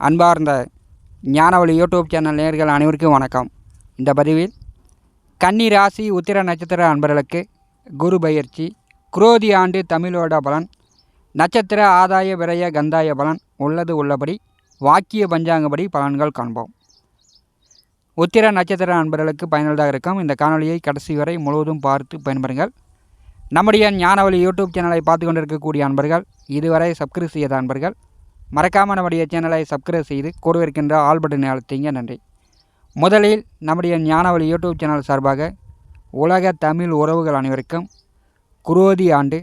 அன்பார்ந்த ஞானவழி YouTube channel நேர்கள் அனைவருக்கும் வணக்கம். இந்த பதிவில் கன்னி ராசி உத்திர நட்சத்திர அன்பர்களுக்கு குரு பயிற்சி குரோதி ஆண்டு தமிழோட பலன் நட்சத்திர ஆதாய விரய கந்தாய பலன் உள்ளது உள்ளபடி வாக்கிய பஞ்சாங்கப்படி பலன்கள் காண்போம். உத்திர நட்சத்திர அன்பர்களுக்கு பயனுள்ளதாக இருக்கும். இந்த காணொலியை கடைசி வரை முழுவதும் பார்த்து பயன்பெறுங்கள். நம்முடைய ஞானவழி யூடியூப் சேனலை பார்த்து கொண்டிருக்கக்கூடிய அன்பர்கள் இதுவரை சப்ஸ்கிரைப் செய்யாத அன்பர்கள் மறக்காமல் நம்முடைய சேனலை சப்ஸ்கிரைப் செய்து கூட இருக்கின்ற ஆல் பட்டன் அழுத்திங்க. நன்றி. முதலில் நம்முடைய ஞானவழி யூடியூப் சேனல் சார்பாக உலக தமிழ் உறவுகள் அனைவருக்கும் குரோதி ஆண்டு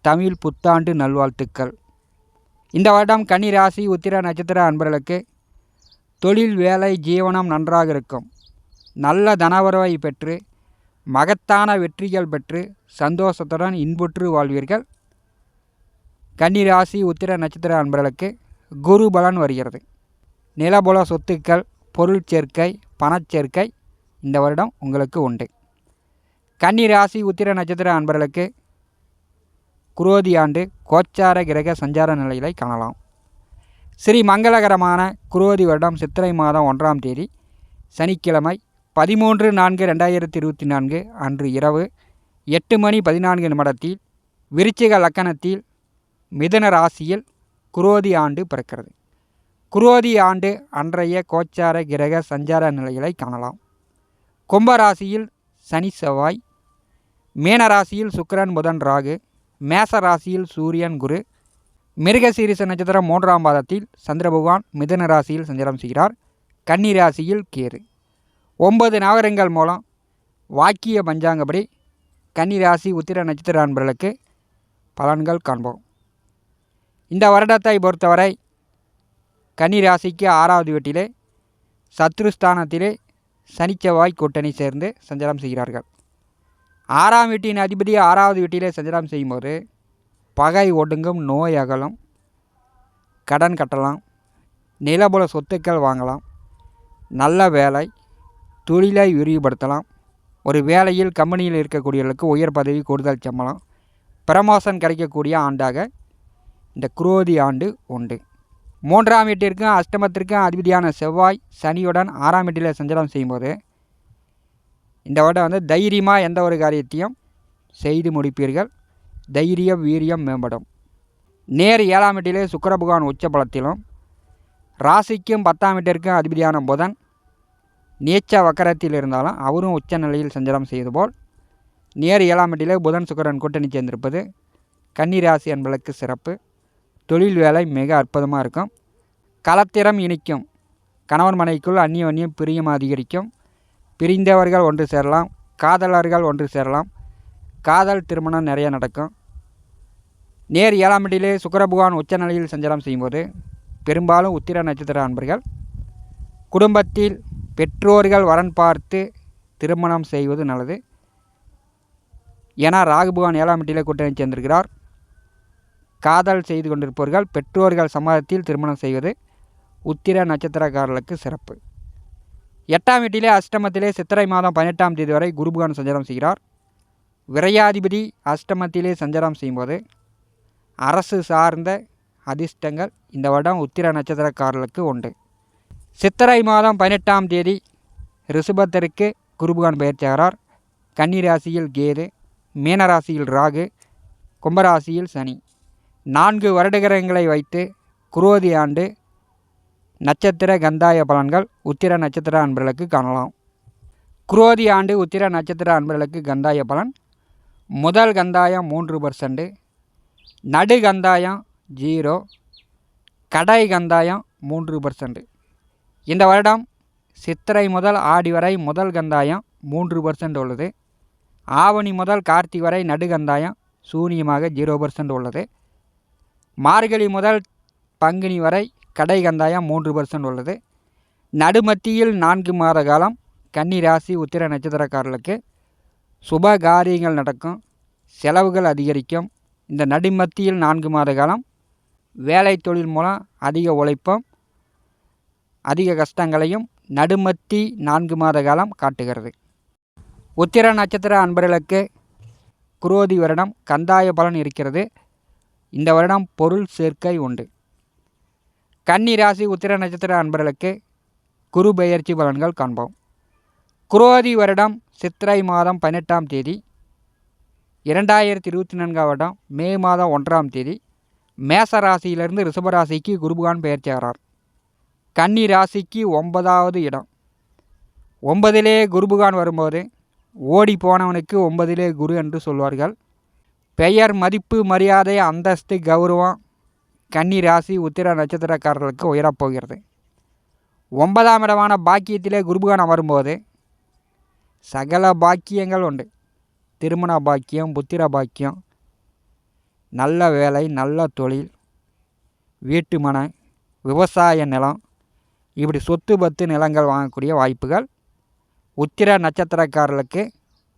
தமிழ் புத்தாண்டு நல்வாழ்த்துக்கள். இந்த வருடம் கன்னி ராசி உத்திர நட்சத்திர அன்பர்களுக்கு தொழில் வேலை ஜீவனம் நன்றாக இருக்கும். நல்ல தனவரவை பெற்று மகத்தான வெற்றிகள் பெற்று சந்தோஷத்துடன் இன்புற்று வாழ்வீர்கள். கன்னிராசி உத்திர நட்சத்திர அன்பர்களுக்கு குரு பலன் வருகிறது. நிலபுல சொத்துக்கள் பொருள் சேர்க்கை பணச்சேர்க்கை இந்த வருடம் உங்களுக்கு உண்டு. கன்னிராசி உத்திர நட்சத்திர அன்பர்களுக்கு குரோதி ஆண்டு கோச்சார கிரக சஞ்சார நிலையிலை காணலாம். ஸ்ரீ மங்களகரமான குரோதி வருடம் சித்திரை மாதம் ஒன்றாம் தேதி சனிக்கிழமை பதிமூன்று நான்கு ரெண்டாயிரத்தி இருபத்தி நான்கு அன்று இரவு எட்டு மணி பதினான்கு நிமிடத்தில் விருச்சிக லக்கணத்தில் மிதுன ராசியில் குரோதி ஆண்டு பிறக்கிறது. குரோதி ஆண்டு அன்றைய கோச்சார கிரக சஞ்சார நிலைகளை காணலாம். கும்பராசியில் சனி செவ்வாய் மீனராசியில் சுக்கிரன் புதன் ராகு மேச ராசியில் சூரியன் குரு மிருகசீரிச நட்சத்திரம் மூன்றாம் பாதத்தில் சந்திர பகவான் மிதுன ராசியில் சஞ்சாரம் செய்கிறார். கன்னி ராசியில் கேது. ஒன்பது நகரங்கள் மூலம் வாக்கிய பஞ்சாங்கப்படி கன்னி ராசி உத்திர நட்சத்திர அன்பர்களுக்கு பலன்கள் காண்போம். இந்த வருடத்தை பொறுத்தவரை கன்னி ராசிக்கு ஆறாவது வீட்டிலே சத்ருஸ்தானத்திலே சனிச்செவ்வாய் கூட்டணி சேர்ந்து சஞ்சாரம் செய்கிறார்கள். ஆறாம் வீட்டின் அதிபதி ஆறாவது வீட்டிலே சஞ்சாரம் செய்யும்போது பகை ஒடுங்கும் நோய் அகலும். கடன் கட்டலாம் நிலபுல சொத்துக்கள் வாங்கலாம் நல்ல வேலை தொழிலை விரிவுபடுத்தலாம். ஒரு வேலையில் கம்பெனியில் இருக்கக்கூடியவர்களுக்கு உயர் பதவி கூடுதல் சம்பளம் பிரமோஷன் கிடைக்கக்கூடிய ஆண்டாக இந்த குரோதி ஆண்டு உண்டு. மூன்றாம் வீட்டிற்கும் அஷ்டமத்திற்கும் அதிபதியான செவ்வாய் சனியுடன் ஆறாம் வீட்டில் சஞ்சலம் செய்யும்போது இந்த வருடம் வந்து தைரியமாக எந்த ஒரு காரியத்தையும் செய்து முடிப்பீர்கள். தைரியம் வீரியம் மேம்படும். நேர் ஏழாம் வீட்டிலே சுக்கர பகவான் உச்ச பலத்திலும் ராசிக்கும் பத்தாம் வீட்டிற்கும் அதிபதியான புதன் நீச்ச வக்கரத்தில் இருந்தாலும் அவரும் உச்ச நிலையில் சஞ்சலம் செய்வது போல் நேர் ஏழாம் வீட்டிலே புதன் சுக்கரன் கூட்டணி சேர்ந்திருப்பது கன்னிராசி என்பதற்கு சிறப்பு. தொழில் வேலை மிக அற்புதமாக இருக்கும். கலத்திறம் இனிக்கும். கணவன் மனைக்குள் அந்நியம் பிரியம் அதிகரிக்கும். பிரிந்தவர்கள் ஒன்று சேரலாம். காதலர்கள் ஒன்று சேரலாம். காதல் திருமணம் நிறைய நடக்கும். நேர் ஏழாம் வீட்டிலே சுக்கரபகவான் உச்ச நிலையில் சஞ்சாரம் செய்யும்போது பெரும்பாலும் உத்திர நட்சத்திர அன்பர்கள் குடும்பத்தில் பெற்றோர்கள் வரன் பார்த்து திருமணம் செய்வது நல்லது. ஏன்னா ராகுபகவான் ஏழாம் வீட்டிலே கூட்டணி சேர்ந்திருக்கிறார். காதல் செய்து கொண்டிருப்பவர்கள் பெற்றோர்கள் சம்மதத்தில் திருமணம் செய்வது உத்திர நட்சத்திரக்காரர்களுக்கு சிறப்பு. எட்டாம் வீட்டிலே அஷ்டமத்திலே சித்திரை மாதம் பதினெட்டாம் தேதி வரை குருபகான் சஞ்சாரம் செய்கிறார். விரையாதிபதி அஷ்டமத்திலே சஞ்சாரம் செய்யும்போது அரசு சார்ந்த அதிர்ஷ்டங்கள் இந்த வருடம் உத்திர நட்சத்திரக்காரர்களுக்கு உண்டு. சித்திரை மாதம் பதினெட்டாம் தேதி ரிஷபத்திற்கு குருபகான் பயிற்சியாகிறார் கன்னிராசியில் கேது மீனராசியில் ராகு கும்பராசியில் சனி. நான்கு வருடகிரகங்களை வைத்து குரோதி ஆண்டு நட்சத்திர கந்தாய பலன்கள் உத்திர நட்சத்திர அன்பர்களுக்கு காணலாம். குரோதி ஆண்டு உத்திர நட்சத்திர அன்பர்களுக்கு கந்தாய பலன் முதல் கந்தாயம் மூன்று பர்சன்ட்டு நடு கந்தாயம் ஜீரோ கடை கந்தாயம் மூன்று பர்சன்ட் இந்த வருடம் சித்திரை முதல் ஆடி வரை முதல் கந்தாயம் மூன்று பர்சன்ட் உள்ளது. ஆவணி முதல் கார்த்தி வரை நடுகந்தாயம் சூனியமாக ஜீரோ பர்சன்ட் உள்ளது. மார்கழி முதல் பங்குனி வரை கடை கந்தாயம் மூன்று பர்சன்ட் உள்ளது. நடுமத்தியில் நான்கு மாத காலம் கன்னி ராசி உத்திர நட்சத்திரக்காரர்களுக்கு சுப காரியங்கள் நடக்கும். செலவுகள் அதிகரிக்கும். இந்த நடுமத்தியில் நான்கு மாத காலம் வேலை தொழில் மூலம் அதிக உழைப்பும் அதிக கஷ்டங்களையும் நடுமத்தி நான்கு மாத காலம் காட்டுகிறது. உத்திர நட்சத்திர அன்பர்களுக்கு குரோதி வருடம் கந்தாய பலன் இருக்கிறது. இந்த வருடம் பொருள் சேர்க்கை உண்டு. கன்னி ராசி உத்திர நட்சத்திர அன்பர்களுக்கு குரு பெயர்ச்சி பலன்கள் காண்போம். குரோதி வருடம் சித்திரை மாதம் பதினெட்டாம் தேதி இரண்டாயிரத்தி இருபத்தி நான்காம் வருடம் மே மாதம் ஒன்றாம் தேதி மேச ராசியிலிருந்து ரிஷபராசிக்கு குருபகான் பெயர்ச்சி ஆகிறார். கன்னி ராசிக்கு ஒன்பதாவது இடம். ஒன்பதிலே குருபகான் வரும்போது ஓடி போனவனுக்கு ஒன்பதிலே குரு என்று சொல்வார்கள். பெயர் மதிப்பு மரியாதை அந்தஸ்து கௌரவம் கன்னி ராசி உத்திர நட்சத்திரக்காரர்களுக்கு உயரப்போகிறது ஒன்பதாம் இடமான பாக்கியத்திலே குருபகான் வரும்போது சகல பாக்கியங்கள் உண்டு. திருமண பாக்கியம் புத்திர பாக்கியம் நல்ல வேலை நல்ல தொழில் வீட்டு மன விவசாய நிலம் இப்படி சொத்து பத்து நிலங்கள் வாங்கக்கூடிய வாய்ப்புகள். உத்திர நட்சத்திரக்காரர்களுக்கு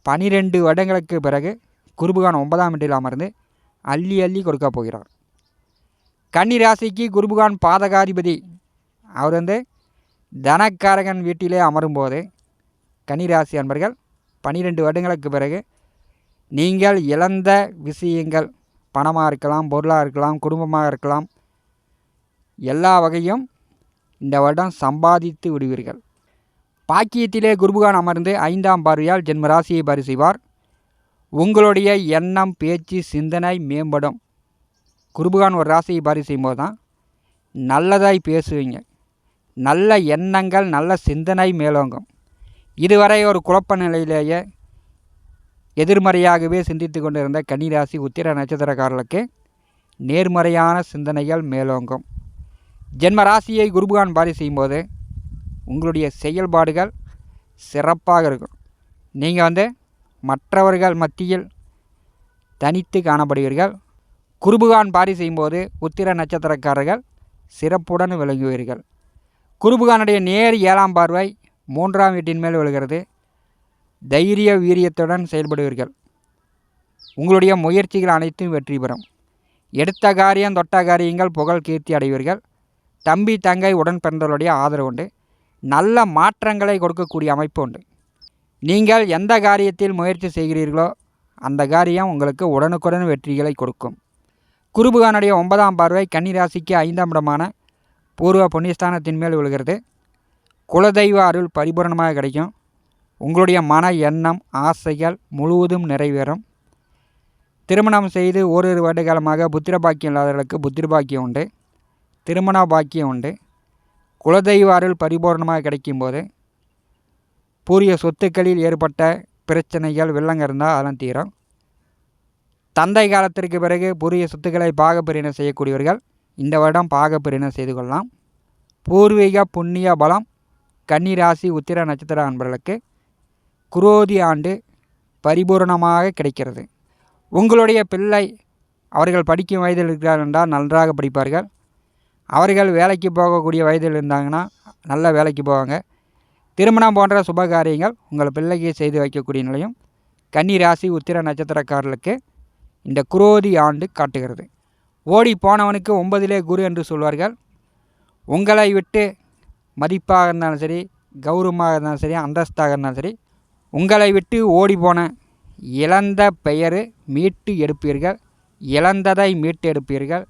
பனிரெண்டு வருடங்களுக்கு பிறகு குருபுகான் ஒன்பதாம் வீட்டில் அமர்ந்து அள்ளி அள்ளி கொடுக்க போகிறார். கன்னி ராசிக்கு குருபுகான் பாதகாதிபதி. அவர் வந்து தனக்காரகன் வீட்டிலே அமரும்போது கன்னிராசி அன்பர்கள் பன்னிரெண்டு வருடங்களுக்கு பிறகு நீங்கள் இழந்த விஷயங்கள் பணமாக இருக்கலாம் பொருளாக இருக்கலாம் குடும்பமாக இருக்கலாம் எல்லா வகையும் இந்த வருடம் சம்பாதித்து விடுவீர்கள். பாக்கியத்திலே குருபுகான் அமர்ந்து ஐந்தாம் பார்வையால் ஜென்ம ராசியை பரிசெய்வார் உங்களுடைய எண்ணம் பேச்சு சிந்தனை மேம்படும். குருபகான் ஒரு ராசியை பாரி செய்யும்போது தான் நல்லதாய் பேசுவீங்க. நல்ல எண்ணங்கள் நல்ல சிந்தனை மேலோங்கும். இதுவரை ஒரு குழப்ப நிலையிலேயே எதிர்மறையாகவே சிந்தித்து கொண்டிருந்த கன்னிராசி உத்திர நட்சத்திரக்காரர்களுக்கு நேர்மறையான சிந்தனைகள் மேலோங்கும். ஜென்ம ராசியை குருபகான் பாரி செய்யும்போது உங்களுடைய செயல்பாடுகள் சிறப்பாக இருக்கும். நீங்கள் வந்து மற்றவர்கள் மத்தியில் தனித்து காணப்படுவீர்கள். குருபுகான் பாரி செய்யும்போது உத்திர நட்சத்திரக்காரர்கள் சிறப்புடன் விளங்குவீர்கள். குருபுகானுடைய நேர் ஏழாம் பார்வை மூன்றாம் வீட்டின் மேல் விழுகிறது. தைரிய வீரியத்துடன் செயல்படுவீர்கள். உங்களுடைய முயற்சிகள் அனைத்தும் வெற்றி பெறும். எடுத்த காரியம் தொட்ட காரியங்கள் புகழ் கீர்த்தி அடைவீர்கள். தம்பி தங்கை உடன் பிறந்தவர்களுடைய ஆதரவு உண்டு. நல்ல மாற்றங்களை கொடுக்கக்கூடிய அமைப்பு உண்டு. நீங்கள் எந்த காரியத்தில் முயற்சி செய்கிறீர்களோ அந்த காரியம் உங்களுக்கு உடனுக்குடன் வெற்றிகளை கொடுக்கும். குருபுகானுடைய ஒன்பதாம் பார்வை கன்னிராசிக்கு ஐந்தாம் இடமான பூர்வ புண்ணியஸ்தானத்தின் மேல் விழுகிறது. குலதெய்வ அருள் பரிபூரணமாக கிடைக்கும். உங்களுடைய மன எண்ணம் ஆசைகள் முழுவதும் நிறைவேறும். திருமணம் செய்து ஓரிரு வருட காலமாக புத்திர பாக்கியம் இல்லாதவர்களுக்கு புத்திர பாக்கியம் உண்டு. திருமண பாக்கியம் உண்டு. குலதெய்வ அருள் பரிபூர்ணமாக கிடைக்கும்போது பூரிய சொத்துக்களில் ஏற்பட்ட பிரச்சனைகள் வெள்ளங்க இருந்தால் அதெல்லாம் தீரும். தந்தை காலத்திற்கு பிறகு பூரிய சொத்துக்களை பாகப்பிரிவினை செய்யக்கூடியவர்கள் இந்த வருடம் பாகப்பிரிவினை செய்து கொள்ளலாம். பூர்வீக புண்ணிய பலம் கன்னிராசி உத்திர நட்சத்திர அன்பர்களுக்கு குரோதி ஆண்டு பரிபூரணமாக கிடைக்கிறது. உங்களுடைய பிள்ளை அவர்கள் படிக்கும் வயதில் இருக்கிறார் என்றால் நன்றாக படிப்பார்கள். அவர்கள் வேலைக்கு போகக்கூடிய வயதில் இருந்தாங்கன்னா நல்ல வேலைக்கு போவாங்க. திருமணம் போன்ற சுபகாரியங்கள் உங்கள் பிள்ளைக்கு செய்து வைக்கக்கூடிய நிலையும் கன்னி ராசி உத்திர நட்சத்திரக்காரர்களுக்கு இந்த குரோதி ஆண்டு காட்டுகிறது. ஓடி போனவனுக்கு ஒன்பதிலே குரு என்று சொல்வார்கள். உங்களை விட்டு மதிப்பாக இருந்தாலும் சரி கௌரவமாக இருந்தாலும் சரி அந்தஸ்தாக இருந்தாலும் சரி உங்களை விட்டு ஓடி போன இழந்த பெயர் மீட்டு எடுப்பீர்கள். இழந்ததை மீட்டு எடுப்பீர்கள்.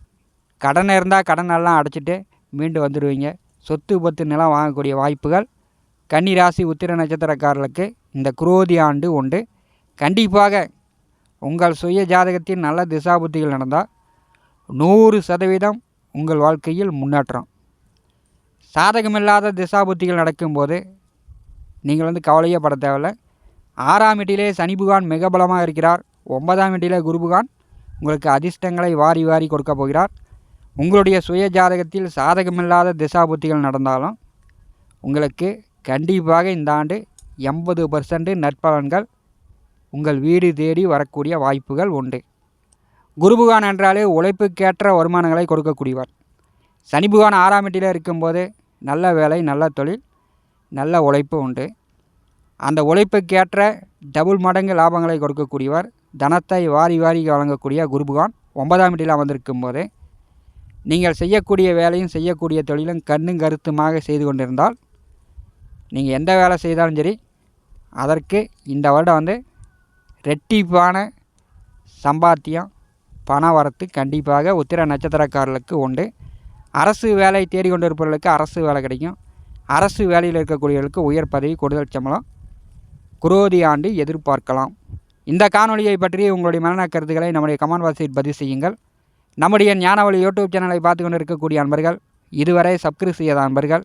கடன் இருந்தால் கடனெல்லாம் அடைச்சிட்டு மீண்டு வந்துடுவீங்க. சொத்து பத்து நிலம் வாங்கக்கூடிய வாய்ப்புகள் கன்னிராசி உத்திர நட்சத்திரக்காரர்களுக்கு இந்த குரோதி ஆண்டு உண்டு. கண்டிப்பாக உங்கள் சுய ஜாதகத்தில் நல்ல திசாபுத்திகள் நடந்தால் நூறு சதவீதம் உங்கள் வாழ்க்கையில் முன்னேற்றம். சாதகமில்லாத திசாபுத்திகள் நடக்கும்போது நீங்கள் வந்து கவலையே பட தேவையில்ல. ஆறாம் வீட்டிலே சனி புகான் மிக பலமாக இருக்கிறார். ஒன்பதாம் வீட்டிலே குரு புகான் உங்களுக்கு அதிர்ஷ்டங்களை வாரி வாரி கொடுக்க போகிறார். உங்களுடைய சுய ஜாதகத்தில் சாதகமில்லாத திசாபுத்திகள் நடந்தாலும் உங்களுக்கு கண்டிப்பாக இந்த ஆண்டு எண்பது பர்சன்ட் நற்பலன்கள் உங்கள் வீடு தேடி வரக்கூடிய வாய்ப்புகள் உண்டு. குருபுகான் என்றாலே உழைப்புக்கேற்ற வருமானங்களை கொடுக்கக்கூடியவர். சனிபுகான் ஆறாம் வீட்டில் இருக்கும்போது நல்ல வேலை நல்ல தொழில் நல்ல உழைப்பு உண்டு. அந்த உழைப்புக்கேற்ற டபுள் மடங்கு லாபங்களை கொடுக்கக்கூடியவர் தனத்தை வாரி வாரி வழங்கக்கூடிய குருபுகான் ஒன்பதாம் வீட்டில் அமர்ந்திருக்கும் போது நீங்கள் செய்யக்கூடிய வேலையும் செய்யக்கூடிய தொழிலும் கண்ணும் கருத்துமாக செய்து கொண்டிருந்தால் நீங்கள் எந்த வேலை செய்தாலும் சரி அதற்கு இந்த வருடம் வந்து ரெட்டிப்பான சம்பாத்தியம் பண வரத்து கண்டிப்பாக உத்திர நட்சத்திரக்காரர்களுக்கு உண்டு. அரசு வேலை தேடிக்கொண்டிருப்பவர்களுக்கு இருப்பவர்களுக்கு அரசு வேலை கிடைக்கும். அரசு வேலையில் இருக்கக்கூடியவர்களுக்கு உயர் பதவி கூடுதல் சம்பளம். குரோதி ஆண்டு எதிர்பார்க்கலாம். இந்த காணொலியை பற்றி உங்களுடைய மனநல கருத்துக்களை நம்முடைய கமெண்ட் பாக்ஸில் பதிவு செய்யுங்கள். நம்முடைய ஞானவழி யூடியூப் சேனலை பார்த்து கொண்டு இருக்கக்கூடிய அன்பர்கள் இதுவரை சப்ஸ்கிரைப் செய்யாத அன்பர்கள்